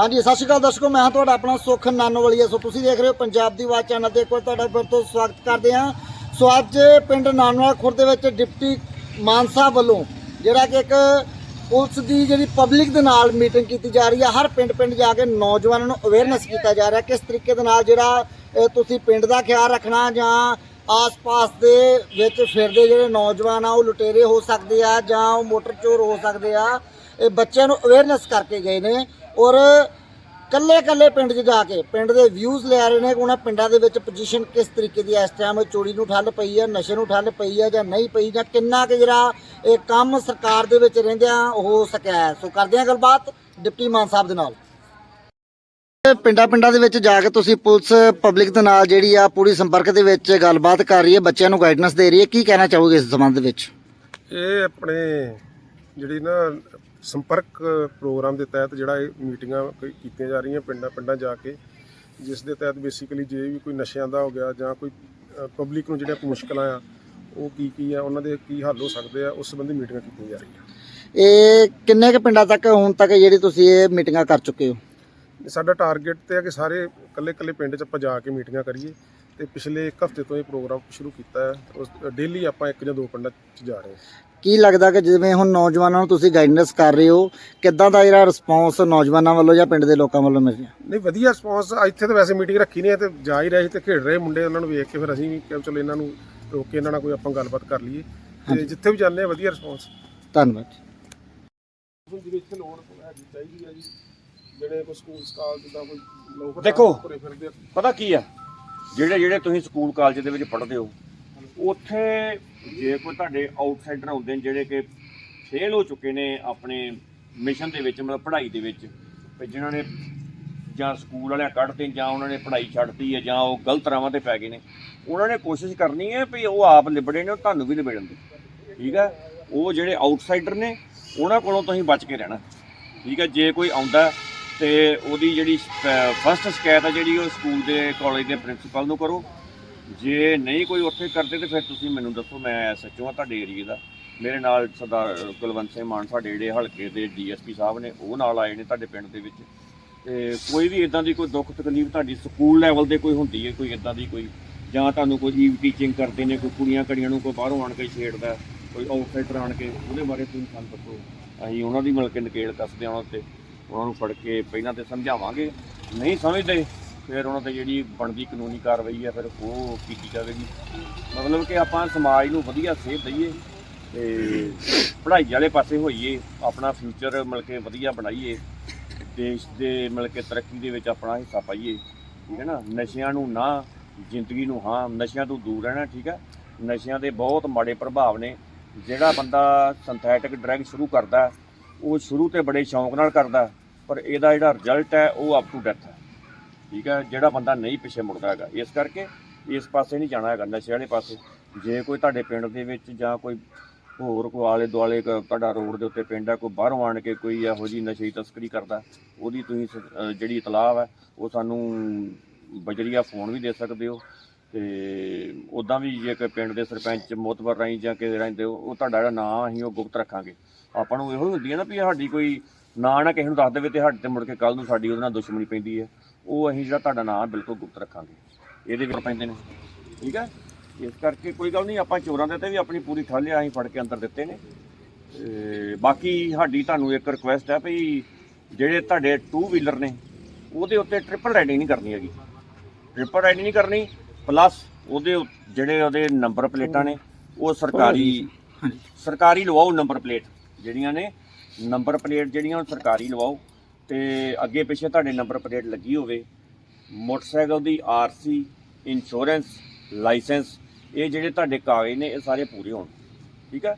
ਹਾਂਜੀ, ਸਤਿ ਸ਼੍ਰੀ ਅਕਾਲ ਦਰਸ਼ਕੋ, ਮੈਂ ਹਾਂ ਤੁਹਾਡਾ ਆਪਣਾ ਸੁਖ ਨਾਨੋਵਾਲੀਆ। ਸੋ ਤੁਸੀਂ ਦੇਖ ਰਹੇ ਹੋ ਪੰਜਾਬ ਦੀ ਆਵਾਜ਼ ਚੈਨਲ ਤੇ ਇੱਕ ਵਾਰ ਤੁਹਾਡਾ ਫਿਰ ਤੋਂ ਸਵਾਗਤ ਕਰਦੇ ਹਾਂ। ਸੋ ਅੱਜ ਪਿੰਡ ਨਾਨੋਵਾਲ ਖੁਰ ਦੇ ਵਿੱਚ ਡਿਪਟੀ ਮਾਨਸਾ ਵੱਲੋਂ ਜਿਹੜਾ ਕਿ ਇੱਕ ਪੁਲਿਸ ਦੀ ਜਿਹੜੀ ਪਬਲਿਕ ਦੇ ਨਾਲ ਮੀਟਿੰਗ ਕੀਤੀ ਜਾ ਰਹੀ ਹੈ ਹਰ ਪਿੰਡ ਪਿੰਡ ਜਾ ਕੇ ਨੌਜਵਾਨਾਂ ਨੂੰ ਅਵੇਅਰਨੈਸ ਕੀਤਾ ਜਾ ਰਿਹਾ। ਕਿਸ ਤਰੀਕੇ ਦੇ ਨਾਲ ਜਿਹੜਾ ਤੁਸੀਂ ਪਿੰਡ ਦਾ ਖਿਆਲ ਰੱਖਣਾ ਜਾਂ ਆਸ-ਪਾਸ ਦੇ ਵਿੱਚ ਫਿਰਦੇ ਜਿਹੜੇ ਨੌਜਵਾਨ ਆ, ਉਹ ਲੁਟੇਰੇ ਹੋ ਸਕਦੇ ਆ ਜਾਂ ਉਹ ਮੋਟਰ ਚੋਰ ਹੋ ਸਕਦੇ ਆ, ਇਹ ਬੱਚਿਆਂ ਨੂੰ ਅਵੇਅਰਨੈਸ ਕਰਕੇ ਗਏ ਨੇ। ਔਰ ਕੱਲੇ ਕੱਲੇ ਪਿੰਡ 'ਚ ਜਾ ਕੇ, ਪਿੰਡ ਦੇ ਵਿਊਜ਼ ਲੈ ਰਹੇ ਨੇ ਕਿ ਉਹਨਾਂ ਪਿੰਡਾਂ ਦੇ ਵਿੱਚ ਪੋਜੀਸ਼ਨ ਕਿਸ ਤਰੀਕੇ ਦੀ ਇਸ ਟਾਈਮ ਚੋਰੀ ਨੂੰ ਠੱਲ ਪਈ ਹੈ ਨਸ਼ੇ ਨੂੰ ਠੱਲ ਪਈ ਹੈ ਜਾਂ ਨਹੀਂ ਪਈ ਜਾਂ ਕਿੰਨਾ ਕਿ ਜਿਹੜਾ ਇਹ ਕੰਮ ਸਰਕਾਰ ਦੇ ਵਿੱਚ ਰਹਿੰਦਿਆਂ ਹੋ ਸਕਿਆ ਸੋ ਕਰਦੇ ਹਾਂ ਗੱਲਬਾਤ ਡਿਪਟੀ ਮਾਨ ਸਾਹਿਬ ਦੇ ਨਾਲ। ਪਿੰਡਾਂ ਪਿੰਡਾਂ ਦੇ ਵਿੱਚ ਜਾ ਕੇ ਤੁਸੀਂ ਪੁਲਿਸ ਪਬਲਿਕ ਦੇ ਨਾਲ ਜਿਹੜੀ ਆ, ਪੂਰੀ ਸੰਪਰਕ ਦੇ ਵਿੱਚ ਗੱਲਬਾਤ ਕਰ ਰਹੀ ਹੈ, ਬੱਚਿਆਂ ਨੂੰ ਗਾਈਡੈਂਸ ਦੇ ਰਹੀ ਹੈ, ਕੀ ਕਹਿਣਾ ਚਾਹੋਗੇ ਇਸ ਸੰਬੰਧ ਵਿੱਚ? ਇਹ ਆਪਣੇ ਜਿਹੜੀ ਨਾ ਸੰਪਰਕ ਪ੍ਰੋਗਰਾਮ ਦੇ ਤਹਿਤ ਜਿਹੜਾ ਇਹ ਮੀਟਿੰਗਾਂ ਕੀਤੀਆਂ ਜਾ ਰਹੀਆਂ ਪਿੰਡਾਂ ਪਿੰਡਾਂ ਜਾ ਕੇ ਜਿਸ ਦੇ ਤਹਿਤ ਬੇਸਿਕਲੀ ਜੇ ਵੀ ਕੋਈ ਨਸ਼ਿਆਂ ਦਾ ਹੋ ਗਿਆ ਜਾਂ ਕੋਈ ਪਬਲਿਕ ਨੂੰ ਜਿਹੜੀਆਂ ਮੁਸ਼ਕਲਾਂ ਆ ਉਹ ਕੀ ਕੀ ਆ ਉਹਨਾਂ ਦੇ ਕੀ ਹੱਲ ਹੋ ਸਕਦੇ ਆ ਉਸ ਸੰਬੰਧੀ ਮੀਟਿੰਗਾਂ ਕੀਤੀਆਂ ਜਾ ਰਹੀਆਂ। ਇਹ ਕਿੰਨੇ ਕੁ ਪਿੰਡਾਂ ਤੱਕ ਹੁਣ ਤੱਕ ਜਿਹੜੀ ਤੁਸੀਂ ਇਹ ਮੀਟਿੰਗਾਂ ਕਰ ਚੁੱਕੇ ਹੋ? ਸਾਡਾ ਟਾਰਗੇਟ ਤੇ ਆ ਕਿ ਸਾਰੇ ਇਕੱਲੇ ਇਕੱਲੇ ਪਿੰਡ 'ਚ ਆਪਾਂ ਜਾ ਕੇ ਮੀਟਿੰਗਾਂ ਕਰੀਏ। ਤੇ ਪਿਛਲੇ ਇੱਕ ਹਫ਼ਤੇ ਤੋਂ ਇਹ ਪ੍ਰੋਗਰਾਮ ਸ਼ੁਰੂ ਕੀਤਾ ਹੈ। ਉਸ ਡੇਲੀ ਆਪਾਂ ਇੱਕ ਜਾਂ ਦੋ ਪਿੰਡਾਂ 'ਚ ਜਾ ਰਹੇ ਹਾਂ। ਕੀ ਲੱਗਦਾ ਕਿ ਜਿਵੇਂ ਹੁਣ ਨੌਜਵਾਨਾਂ ਨੂੰ ਤੁਸੀਂ ਗਾਈਡੈਂਸ ਕਰ ਰਹੇ ਹੋ ਕਿੱਦਾਂ ਦਾ ਜਿਹੜਾ ਰਿਸਪੌਂਸ ਨੌਜਵਾਨਾਂ ਵੱਲੋਂ ਜਾਂ ਪਿੰਡ ਦੇ ਲੋਕਾਂ ਵੱਲੋਂ ਮਿਲ ਰਿਹਾ? ਨਹੀਂ ਵਧੀਆ ਰਿਸਪੌਂਸ ਇੱਥੇ ਤਾਂ ਵੈਸੇ ਮੀਟਿੰਗ ਰੱਖੀ ਨਹੀਂ ਹੈ ਤੇ ਜਾ ਹੀ ਰਹੇ ਸੀ ਤੇ ਖੇਡ ਰਹੇ ਮੁੰਡੇ ਉਹਨਾਂ ਨੂੰ ਵੇਖ ਕੇ ਫਿਰ ਅਸੀਂ ਵੀ ਕਿਹਾ ਚਲੋ ਇਹਨਾਂ ਨੂੰ ਰੋਕ ਕੇ ਇਹਨਾਂ ਨਾਲ ਕੋਈ ਆਪਾਂ ਗੱਲਬਾਤ ਕਰ ਲਈਏ। ਤੇ ਜਿੱਥੇ ਵੀ ਜਾਂਦੇ ਆ ਵਧੀਆ ਰਿਸਪੌਂਸ ਧੰਨਵਾਦ ਜਿਹਦੇ ਇੱਥੇ ਲੋੜ ਹੈਗੀ ਚਾਹੀਦੀ ਹੈ ਜੀ ਜਿਹੜੇ ਕੋਈ ਸਕੂਲ ਸਕਾਲ ਜਿੱਦਾਂ ਕੋਈ ਲੋਕ ਦੇਖੋ। ਤੁਰੇ ਫਿਰਦੇ ਆ। ਪਤਾ ਕੀ ਆ? ਜਿਹੜੇ ਜਿਹੜੇ ਤੁਸੀਂ ਸਕੂਲ ਕਾਲਜ ਦੇ ਵਿੱਚ ਪੜ੍ਹਦੇ ਹੋ ਉੱਥੇ ਜੇ ਕੋਈ ਤੁਹਾਡੇ ਆਊਟਸਾਈਡਰ ਆਉਂਦੇ ਨੇ, ਜਿਹੜੇ ਕਿ ਫੇਲ ਹੋ ਚੁੱਕੇ ਨੇ ਆਪਣੇ ਮਿਸ਼ਨ ਦੇ ਵਿੱਚ, ਮਤਲਬ ਪੜ੍ਹਾਈ ਦੇ ਵਿੱਚ, ਤੇ ਜਿਨ੍ਹਾਂ ਨੇ ਜਾਂ ਸਕੂਲ ਵਾਲਿਆਂ ਕੱਢਤੇ, ਜਾਂ ਉਹਨਾਂ ਨੇ ਪੜ੍ਹਾਈ ਛੱਡਤੀ ਹੈ, ਜਾਂ ਉਹ ਗਲਤ ਰਾਵਾਂ ਤੇ ਪੈ ਗਏ ਨੇ, ਉਹਨਾਂ ਨੇ ਕੋਸ਼ਿਸ਼ ਕਰਨੀ ਹੈ ਵੀ ਉਹ ਆਪ ਲਿਬੜੇ ਨੇ, ਉਹ ਤੁਹਾਨੂੰ ਵੀ ਲਿਬੜਨ ਦੇ। ਠੀਕ ਹੈ? ਉਹ ਜਿਹੜੇ ਆਊਟਸਾਈਡਰ ਨੇ, ਉਹਨਾਂ ਕੋਲੋਂ ਤੁਸੀਂ ਬਚ ਕੇ ਰਹਿਣਾ। ਠੀਕ ਹੈ? ਜੇ ਕੋਈ ਆਉਂਦਾ ਤੇ ਉਹਦੀ ਜਿਹੜੀ ਫਸਟ ਸ਼ਿਕਾਇਤ ਹੈ ਜਿਹੜੀ ਉਹ ਸਕੂਲ ਦੇ ਕਾਲਜ ਦੇ ਪ੍ਰਿੰਸੀਪਲ ਨੂੰ ਕਰੋ। ਜੇ ਨਹੀਂ ਕੋਈ ਉੱਥੇ ਕਰਦੇ ਤੇ ਫਿਰ ਤੁਸੀਂ ਮੈਨੂੰ ਦੱਸੋ, ਮੈਂ ਐਸਐਚਓ ਆ ਤੁਹਾਡੇ ਏਰੀਏ ਦਾ। ਮੇਰੇ ਨਾਲ ਸਰਦਾਰ ਕੁਲਵੰਤ ਸਿੰਘ ਮਾਨ ਸਾਡੇ ਜਿਹੜੇ ਹਲਕੇ ਦੇ ਡੀਐਸਪੀ ਸਾਹਿਬ ਨੇ, ਉਹ ਨਾਲ ਆਏ ਨੇ ਤੁਹਾਡੇ ਪਿੰਡ ਦੇ ਵਿੱਚ। ਤੇ ਕੋਈ ਵੀ ਇਦਾਂ ਦੀ ਕੋਈ ਦੁੱਖ ਤਕਲੀਫ ਤੁਹਾਡੀ ਸਕੂਲ ਲੈਵਲ ਤੇ ਕੋਈ ਹੁੰਦੀ ਹੈ, ਕੋਈ ਇਦਾਂ ਦੀ ਕੋਈ, ਜਾਂ ਤੁਹਾਨੂੰ ਕੋਈ ਈਵ ਟੀਚਿੰਗ ਕਰਦੇ ਨੇ, ਕੋਈ ਕੁੜੀਆਂ ਕੜੀਆਂ ਨੂੰ ਕੋਈ ਬਾਹਰੋਂ ਆਣ ਕੇ ਛੇੜਦਾ, ਕੋਈ ਆਊਟਸਾਈਡਰ ਆਣ ਕੇ, ਉਹਦੇ ਬਾਰੇ ਤੁਸੀਂ ਸਾਨੂੰ ਦੱਸੋ। ਅਸੀਂ ਉਹਨਾਂ ਦੀ ਮਿਲ ਕੇ ਨਕੇਲ ਕੱਸਦੇ ਹਾਂ ਉਹਨਾਂ ਤੇ ਉਹਨਾਂ ਨੂੰ ਫੜ ਕੇ ਪਹਿਲਾਂ ਤੇ ਸਮਝਾਵਾਂਗੇ। ਨਹੀਂ ਸਮਝਦੇ ਫਿਰ ਉਹਨਾਂ ਤੇ ਜਿਹੜੀ ਬਣਦੀ ਕਾਨੂੰਨੀ ਕਾਰਵਾਈ ਹੈ ਫਿਰ ਉਹ ਕੀਤੀ ਜਾਵੇਗੀ। ਮਤਲਬ ਕਿ ਆਪਾਂ ਸਮਾਜ ਨੂੰ ਵਧੀਆ ਸੇਧ ਦਈਏ ਤੇ ਪੜ੍ਹਾਈ ਵਾਲੇ ਪਾਸੇ ਹੋਈਏ, ਆਪਣਾ ਫਿਊਚਰ ਮਿਲ ਕੇ ਵਧੀਆ ਬਣਾਈਏ ਦੇਸ਼ ਦੇ ਮਿਲ ਕੇ ਤਰੱਕੀ ਦੇ ਵਿੱਚ ਆਪਣਾ ਹਿੱਸਾ ਪਾਈਏ, ਠੀਕ ਹੈ ਨਾ? ਨਸ਼ਿਆਂ ਨੂੰ ਨਾ, ਜ਼ਿੰਦਗੀ ਨੂੰ ਹਾਂ, ਨਸ਼ਿਆਂ ਤੋਂ ਦੂਰ ਰਹਿਣਾ, ਠੀਕ ਹੈ? ਨਸ਼ਿਆਂ ਦੇ ਬਹੁਤ ਮਾੜੇ ਪ੍ਰਭਾਵ ਨੇ। ਜਿਹੜਾ ਬੰਦਾ ਸਿੰਥੈਟਿਕ ਡਰੱਗ ਸ਼ੁਰੂ ਕਰਦਾ, ਉਹ ਸ਼ੁਰੂ ਤੇ ਬੜੇ ਸ਼ੌਂਕ ਨਾਲ ਕਰਦਾ, ਪਰ ਇਹਦਾ ਜਿਹੜਾ ਰਿਜ਼ਲਟ ਹੈ, ਉਹ ਅਪ ਟੂ ਡੈਥ ਹੈ। ਠੀਕ ਹੈ ਜਿਹੜਾ ਬੰਦਾ ਨਹੀਂ ਪਿੱਛੇ ਮੁੜਦਾ ਹੈਗਾ। ਇਸ ਕਰਕੇ ਇਸ ਪਾਸੇ ਨਹੀਂ ਜਾਣਾ ਹੈਗਾ, ਨਸ਼ੇ ਵਾਲੇ ਪਾਸੇ। ਜੇ ਕੋਈ ਤੁਹਾਡੇ ਪਿੰਡ ਦੇ ਵਿੱਚ ਜਾਂ ਕੋਈ ਹੋਰ ਕੋਈ ਆਲੇ ਦੁਆਲੇ ਕ- ਤੁਹਾਡਾ ਰੋਡ ਦੇ ਉੱਤੇ ਪਿੰਡ ਹੈ ਕੋਈ ਬਾਹਰੋਂ ਆਣ ਕੇ ਕੋਈ ਇਹੋ ਜਿਹੀ ਨਸ਼ੇ ਦੀ ਤਸਕਰੀ ਕਰਦਾ, ਉਹਦੀ ਤੁਸੀਂ ਸ- ਜਿਹੜੀ ਇਤਲਾਹ ਹੈ ਉਹ ਸਾਨੂੰ ਬਜਰੀਆ ਫੋਨ ਵੀ ਦੇ ਸਕਦੇ ਹੋ। ਤੇ ਉਦਾਂ ਵੀ ਜੇ ਕੋਈ ਪਿੰਡ ਦੇ ਸਰਪੰਚ ਮੋਤਬਰ ਰਾਹੀਂ ਜਾਂ ਕਿਸੇ ਰਹਿੰਦੇ ਹੋ, ਉਹ ਤੁਹਾਡਾ ਜਿਹੜਾ ਨਾਂ ਅਸੀਂ ਉਹ ਗੁਪਤ ਰੱਖਾਂਗੇ। ਆਪਾਂ ਨੂੰ ਇਹੋ ਹੀ ਹੁੰਦੀ ਹੈ ਨਾ ਵੀ ਸਾਡੀ ਕੋਈ ਨਾਂ ਨਾ ਕਿਸੇ ਨੂੰ ਦੱਸ ਦੇਵੇ ਤੇ ਸਾਡੇ ਤੇ ਮੁੜ ਕੇ ਕੱਲ ਨੂੰ ਸਾਡੀ ਉਹਦੇ ਨਾਲ ਦੁਸ਼ਮਣੀ ਪੈਂਦੀ ਹੈ। ਉਹ ਅਸੀਂ ਜਿਹੜਾ ਤੁਹਾਡਾ ਨਾਂ ਬਿਲਕੁਲ ਗੁਪਤ ਰੱਖਾਂਗੇ। ਇਹਦੇ ਵਿੱਚ ਪੈਂਦੇ ਨੇ ਠੀਕ ਹੈ? ਇਸ ਕਰਕੇ ਕੋਈ ਗੱਲ ਨਹੀਂ ਆਪਾਂ ਚੋਰਾਂ ਦੇ ਤੇ ਵੀ ਆਪਣੀ ਪੂਰੀ ਠਾਲਿਆ ਅਸੀਂ ਫੜ ਕੇ ਅੰਦਰ ਦਿੱਤੇ ਨੇ। ਤੇ ਬਾਕੀ ਸਾਡੀ ਤੁਹਾਨੂੰ ਇੱਕ ਰਿਕੁਐਸਟ ਹੈ ਵੀ ਜਿਹੜੇ ਤੁਹਾਡੇ ਟੂ ਵੀਲਰ ਨੇ ਉਹਦੇ ਉੱਤੇ ਟ੍ਰਿਪਲ ਰਾਈਡਿੰਗ ਨਹੀਂ ਕਰਨੀ ਹੈਗੀ। ਟ੍ਰਿਪਲ ਰਾਈਡਿੰਗ ਨਹੀਂ ਕਰਨੀ ਪਲੱਸ ਉਹਦੇ ਜਿਹੜੇ ਉਹਦੇ ਨੰਬਰ ਪਲੇਟਾਂ ਨੇ ਉਹ ਸਰਕਾਰੀ ਸਰਕਾਰੀ ਲਵਾਓ ਨੰਬਰ ਪਲੇਟ ਜਿਹੜੀਆਂ ਨੇ ਨੰਬਰ ਪਲੇਟ ਜਿਹੜੀਆਂ ਉਹ ਸਰਕਾਰੀ ਲਵਾਓ। ਤੇ ਅੱਗੇ ਪਿੱਛੇ ਤੁਹਾਡੇ ਨੰਬਰ ਪਲੇਟ ਲੱਗੀ ਹੋਵੇ। ਮੋਟਰਸਾਈਕਲ ਦੀ ਆਰਸੀ ਇੰਸ਼ੋਰੈਂਸ ਲਾਇਸੈਂਸ ਇਹ ਜਿਹੜੇ ਤੁਹਾਡੇ ਕਾਗਜ਼ ਨੇ, ਇਹ ਸਾਰੇ ਪੂਰੇ ਹੋਣ। ਠੀਕ ਹੈ